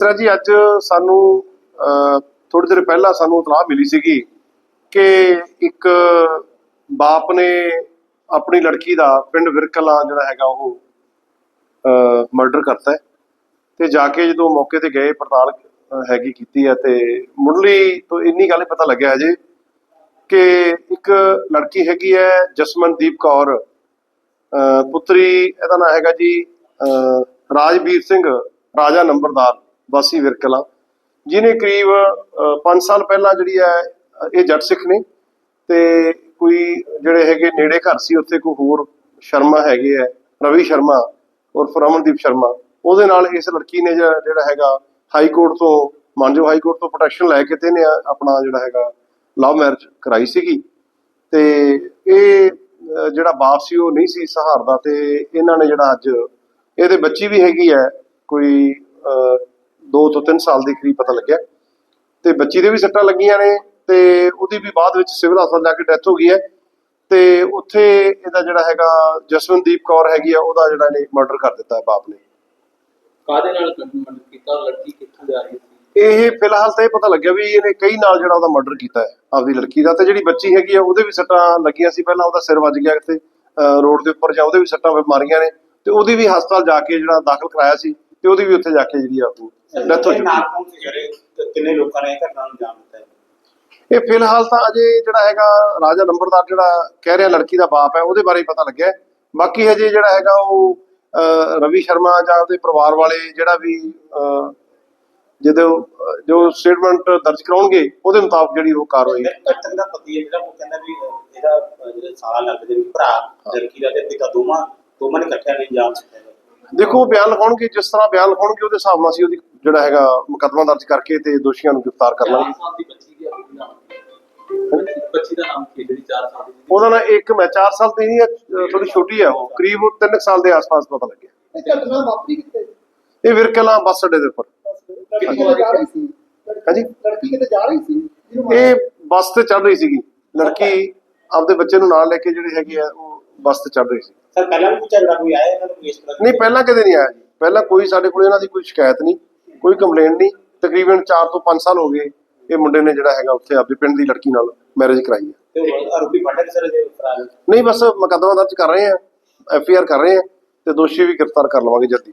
ਤਰ੍ਹਾਂ ਜੀ ਅੱਜ ਸਾਨੂੰ ਥੋੜੀ ਦੇਰ ਪਹਿਲਾਂ ਸਾਨੂੰ ਇਤਲਾਹ ਮਿਲੀ ਸੀਗੀ ਕਿ ਇੱਕ ਬਾਪ ਨੇ ਆਪਣੀ ਲੜਕੀ ਦਾ ਪਿੰਡ ਵਿਰਕਲਾ ਜਿਹੜਾ ਹੈਗਾ ਉਹ ਮਰਡਰ ਕਰਤਾ ਹੈ। ਤੇ ਜਾ ਕੇ ਜਦੋਂ ਮੌਕੇ ਤੇ ਗਏ ਪੜਤਾਲ ਹੈਗੀ ਕੀਤੀ ਹੈ ਤੇ ਮੁੱਢਲੀ ਤੋਂ ਇੰਨੀ ਗੱਲ ਪਤਾ ਲੱਗਿਆ ਹਜੇ ਕਿ ਇੱਕ ਲੜਕੀ ਹੈਗੀ ਹੈ ਜਸਮਨਦੀਪ ਕੌਰ ਅਹ, ਪੁੱਤਰੀ ਇਹਦਾ ਨਾਮ ਹੈਗਾ ਜੀ ਅਹ, ਰਾਜਵੀਰ ਸਿੰਘ ਰਾਜਾ ਨੰਬਰਦਾਰ। ਵਾਸੀ ਵਿਰਕਲਾ, ਜਿਹਨੇ ਕਰੀਬ 5 ਸਾਲ ਪਹਿਲਾਂ ਜਿਹੜੀ ਹੈ, ਇਹ ਜੱਟ ਸਿੱਖ ਨੇ ਤੇ ਕੋਈ ਜਿਹੜੇ ਹੈਗੇ ਨੇੜੇ ਘਰ ਸੀ, ਉੱਥੇ ਕੋਈ ਹੋਰ ਸ਼ਰਮਾ ਹੈਗੇ ਆ ਰਵੀ ਸ਼ਰਮਾ ਔਰ ਰਮਨਦੀਪ ਸ਼ਰਮਾ, ਉਹਦੇ ਨਾਲ ਇਸ ਲੜਕੀ ਨੇ ਜਿਹੜਾ ਹੈਗਾ ਹਾਈ ਕੋਰਟ ਤੋਂ ਮਾਨਜੋ ਹਾਈ ਕੋਰਟ ਤੋਂ ਪ੍ਰੋਟੈਕਸ਼ਨ ਲੈ ਕੇ ਤੇ ਇਹਨੇ ਆਪਣਾ ਜਿਹੜਾ ਹੈਗਾ ਲਵ ਮੈਰਿਜ ਕਰਾਈ ਸੀਗੀ। ਤੇ ਇਹ ਜਿਹੜਾ ਬਾਪ ਸੀ, ਉਹ ਨਹੀਂ ਸੀ ਸਹਾਰਦਾ ਤੇ ਇਹਨਾਂ ਨੇ ਜਿਹੜਾ ਅੱਜ, ਇਹਦੇ ਬੱਚੀ ਵੀ ਹੈਗੀ ਹੈ, ਕੋਈ 2 ਤੋਂ 3 ਸਾਲ ਦੀ ਕਰੀਬ ਪਤਾ ਲੱਗਿਆ। ਤੇ ਬੱਚੀ ਦੇ ਵੀ ਸੱਟਾਂ ਲੱਗੀਆਂ ਨੇ ਤੇ ਉਹਦੀ ਵੀ ਬਾਅਦ ਵਿੱਚ ਸਿਵਲ ਹਸਪਤਾਲ ਜਾ ਕੇ ਡੈਥ ਹੋ ਗਈ ਹੈ। ਤੇ ਉੱਥੇ ਇਹਦਾ ਜਿਹੜਾ ਹੈਗਾ ਜਸਵੰਦੀਪ ਕੌਰ ਹੈਗੀ ਆ ਉਹਦਾ ਜਿਹੜਾ ਨੇ ਮਰਡਰ ਕਰ ਦਿੱਤਾ ਹੈ ਬਾਪ ਨੇ। ਕਾਦੇ ਨਾਲ ਮਰਡਰ ਕੀਤਾ? ਲੜਕੀ ਕਿੱਥੋਂ ਜਾ ਰਹੀ ਸੀ? ਇਹ ਫਿਲਹਾਲ ਤਾਂ ਇਹ ਪਤਾ ਲੱਗਿਆ ਵੀ ਇਹਨੇ ਕਈ ਨਾਲ ਜਿਹੜਾ ਉਹਦਾ ਮਰਡਰ ਕੀਤਾ ਹੈ ਆਪਦੀ ਲੜਕੀ ਦਾ। ਤੇ ਜਿਹੜੀ ਬੱਚੀ ਹੈਗੀ ਆ ਉਹਦੇ ਵੀ ਸੱਟਾਂ ਲੱਗੀਆਂ ਸੀ। ਪਹਿਲਾਂ ਉਹਦਾ ਸਿਰ ਵੱਜ ਗਿਆ ਕਿਤੇ ਰੋਡ ਦੇ ਉੱਪਰ ਜਾਂ ਉਹਦੇ ਵੀ ਸੱਟਾਂ ਮਾਰੀਆਂ ਨੇ। ਤੇ ਉਹਦੀ ਵੀ ਹਸਪਤਾਲ ਜਾ ਕੇ ਜਿਹੜਾ ਦਾਖਲ ਕਰਾਇਆ ਸੀ ਤੇ ਉਹਦੀ ਵੀ ਉੱਥੇ ਜਾ ਕੇ ਜਿਹੜੀ ਆ ਉਹ ਡੈਥ ਹੋ ਇਹ ਚੁੱਕੀ ਨਾਲ ਹੈ। ਕੌਣ ਸੀ ਜਿਹੜੇ ਤੇ ਕਿੰਨੇ ਲੋਕਾਂ ਨੇ ਇਹ ਘਟਨਾ ਨੂੰ ਅੰਜਾਮ ਦਿੱਤਾ ਹੈ? ਇਹ ਫਿਲਹਾਲ ਤਾਂ ਅਜੇ ਜਿਹੜਾ ਹੈਗਾ ਰਾਜਾ ਨੰਬਰਦਾਰ ਜਿਹੜਾ ਕਹਿ ਰਿਹਾ ਲੜਕੀ ਦਾ ਬਾਪ ਹੈ ਉਹਦੇ ਬਾਰੇ ਹੀ ਪਤਾ ਲੱਗਿਆ ਹੈ। ਬਾਕੀ ਹਜੇ ਜਿਹੜਾ ਹੈਗਾ ਉਹ ਅਹ, ਰਵੀ ਸ਼ਰਮਾ ਜਾਂ ਉਹਦੇ ਪਰਿਵਾਰ ਵਾਲੇ ਜਿਹੜਾ ਵੀ ਅਹ, ਜਦੋਂ ਅਹ, ਜੋ ਸਟੇਟਮੈਂਟ ਦਰਜ ਕਰਾਉਣਗੇ ਉਹਦੇ ਮੁਤਾਬਕ ਜਿਹੜੀ ਉਹ ਕਾਰਵਾਈ ਮ੍ਰਿਤਕ ਦਾ ਪਤੀ ਹੈ ਜਿਹੜਾ ਉਹ ਕਹਿੰਦਾ ਵੀ ਅਹ, ਇਹਦਾ ਅਹ, ਜਿਹੜਾ ਸਾਲਾ ਲੱਗਦਾ ਵੀ ਭਰਾ ਲੜਕੀ ਦਾ ਤੇ ਪਿਤਾ ਦੋਵਾਂ ਦੋਵਾਂ ਨੇ ਇਕੱਠਿਆਂ ਨੇ ਅੰਜਾਮ ਦਿੱਤਾ ਹੈ ਦੇਖੋ ਬਿਆਨ ਲਿਖਾਉਣਗੇ ਜਿਸ ਤਰ੍ਹਾਂ ਬਿਆਨ ਲਿਖਾਉਣਗੇ ਉਹਦੇ ਹਿਸਾਬ ਨਾਲ ਅਸੀਂ ਉਹਦੀ ਜਿਹੜਾ ਹੈਗਾ ਮੁਕੱਦਮਾ ਦਰਜ ਕਰਕੇ ਤੇ ਦੋਸ਼ੀਆਂ ਨੂੰ ਗ੍ਰਿਫਤਾਰ ਕਰ ਲਾਂਗੇ। 4 ਸਾਲ ਦੀ ਬੱਚੀ ਦੀ ਆਪਣੀ ਨਾਮ ਬੱਚੀ ਦਾ ਨਾਮ ਕੀ ਹੈ ਜਿਹੜੀ 4 ਸਾਲ ਦੀ? ਉਹਦਾ ਨਾਲ ਇੱਕ ਮੈਂ 4 ਸਾਲ ਦੀ ਨਹੀਂ ਥੋੜੀ ਛੋਟੀ ਹੈ ਉਹ। ਕਰੀਬ 3 ਸਾਲ ਦੇ ਆਸ-ਪਾਸ ਪਤਾ ਲੱਗਿਆ। ਇਹ ਘਟਨਾ ਵਾਪਰੀ ਕਿੱਥੇ? ਇਹ ਵਿਰਕਲਾ ਬੱਸ ਅੱਡੇ ਦੇ ਉੱਪਰ। ਲੜਕੀ ਕਿਤੇ ਜਾ ਰਹੀ ਸੀ? ਹਾਂਜੀ। ਲੜਕੀ ਕਿਤੇ ਜਾ ਰਹੀ ਸੀ। ਇਹ ਬੱਸ ਤੇ ਚੜ ਰਹੀ ਸੀਗੀ। ਲੜਕੀ ਆਪਦੇ ਬੱਚੇ ਨੂੰ ਨਾਲ ਲੈ ਕੇ ਜਿਹੜੀ ਹੈਗੀ ਆ ਉਹ ਬੱਸ ਤੇ ਚੜ ਰਹੀ ਸੀ। ਸਰ ਪਹਿਲਾਂ ਵੀ ਕੋਈ ਝਗੜਾ ਕੋਈ ਆਇਆ ਇਹਨਾਂ ਨੂੰ? ਇਸ ਤਰ੍ਹਾਂ ਨਹੀਂ ਪਹਿਲਾਂ ਕਦੇ ਨਹੀਂ ਆਇਆ ਜੀ। ਪਹਿਲਾਂ ਕੋਈ ਸਾਡੇ ਕੋਲ ਇਹਨਾਂ ਦੀ ਕੋਈ ਸ਼ਿਕਾਇਤ ਨਹੀਂ। ਕੋਈ ਕੰਪਲੇਂਟ ਨਹੀਂ। ਤਕਰੀਬਨ 4 ਤੋਂ 5 ਸਾਲ ਹੋ ਗਏ ਇਹ ਮੁੰਡੇ ਨੇ ਜਿਹੜਾ ਹੈਗਾ ਉੱਥੇ ਆਪਦੇ ਪਿੰਡ ਦੀ ਲੜਕੀ ਨਾਲ ਮੈਰਿਜ ਕਰਾਈ ਹੈ। ਤੇ ਉਹ ਆਰੋਪੀ ਫੜਿਆ ਕਿ ਸਰ ਜੇ ਫਰਾਰ ਨਹੀਂ ਬਸ ਮੁਕੱਦਮਾ ਦਰਜ ਕਰ ਰਹੇ ਆ ਐਫ ਆਈ ਆਰ ਕਰ ਰਹੇ ਆ ਤੇ ਦੋਸ਼ੀ ਵੀ ਗ੍ਰਿਫਤਾਰ ਕਰ ਲਵਾਂਗੇ ਜਲਦੀ।